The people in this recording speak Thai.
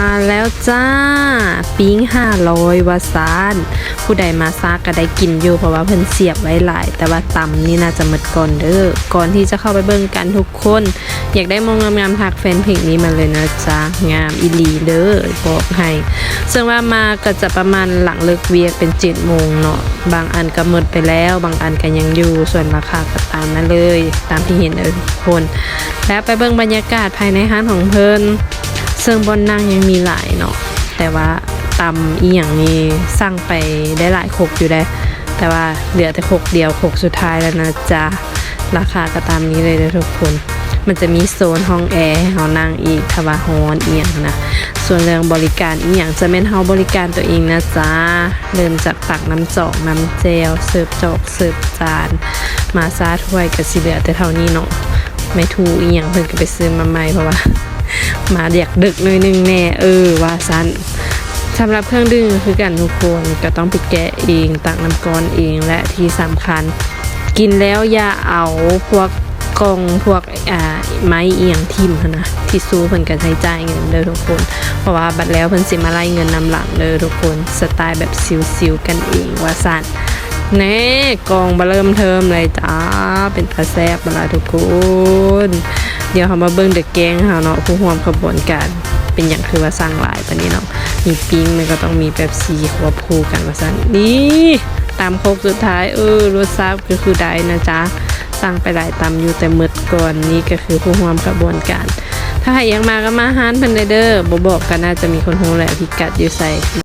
มาแล้วจ้า ปิ้งห้าร้อยวาซานผู้ใดมาซากก็ได้กินอยู่เพราะว่าเพิ่นเสียบไว้หลาย แต่ว่าตำนี่น่าจะหมดก่อนเด้อก่อนที่จะเข้าไปเบิ่งกันทุกคน อยากได้มองงามๆทักแฟนเพลงนี้มาเลยนะจ๊ะงามอีลีเด้อบอกให้ซึ่งว่ามาก็จะประมาณหลังเลิกเวียกเป็น7จ็ดโมงเนาะบางอันก็หมดไปแล้ว บางอันก็ยังอยู่ส่วนราคาก็ตามนั้นเลย ตามที่เห็นเลยทุกคน แล้วไปเบิ่งบรรยากาศภายในห้างของเพิ่น ซึ่งบนนั่งยังมีหลายเนาะแต่ว่าตำอีหยังนี้สั่งไปได้หลายคกอยู่ได้ แต่ว่าเหลือแต่คกเดียวคกสุดท้ายแล้วนะจ๊ะราคาก็ตามนี้เลยนะทุกคน มันจะมีโซนห้องแอร์ห้เรานั่งอีกทว่าฮอนเอียงนะ ส่วนเรื่องบริการอีหยังจะเป็นเฮาบริการตัวเองนะจ๊ะ เริ่มจากตักน้ำจอกน้ำเจลเสิร์ฟจอกเสิร์ฟจาน มาซาถ้วยกับสิเหลือแต่เท่านี้เนาะ ไม่ถูกอีหยังเพิ่นก็ไปซื้อมาใหม่เพราะว่า มาเดียกดึกหน่อยหนึงแน่เออว่าซันสำหรับเครื่องดื่มคือกันทุกคนก็ต้องไปแกะเองตักน้ำก้อนเองและที่สำคัญ กินแล้วอย่าเอาพวกกองพวกอ่าไม้เอียงทิ่มนะที่ซูเพิ่นกันใช้จ่ายเงินเด้อทุกคน เพราะว่าบัดแล้วเพิ่นสิมาไล่เงินนำหลังเด้อทุกคนสไตล์แบบซิวๆกันเองว่าซัน แน่กองมาเริ่มเทิมเลยจ้า เป็นตาแซบมาละทุกคน เดี๋ยวเขามาเบิ้งเด็กแกงเขาเนาะผู้ร่วมขบวนการเป็นอย่างคือว่าสร้างหลายปะนี้เนาะมีปิ้งมันก็ต้องมีแป๊บซีควบคู่กันว่าสั่นนี่ตามโคกสุดท้ายเออรสซาบก็คือได้นะจ๊ะสั่งไปหลายตำอยู่แต่หมืดก่อนนี่ก็คือผู้ร่วมขบวนการถ้าใครยังมาก็มาฮานเพนเดอบ่บอกก็น่าจะมีคนฮู้แหละพิกัดอยู่ใส่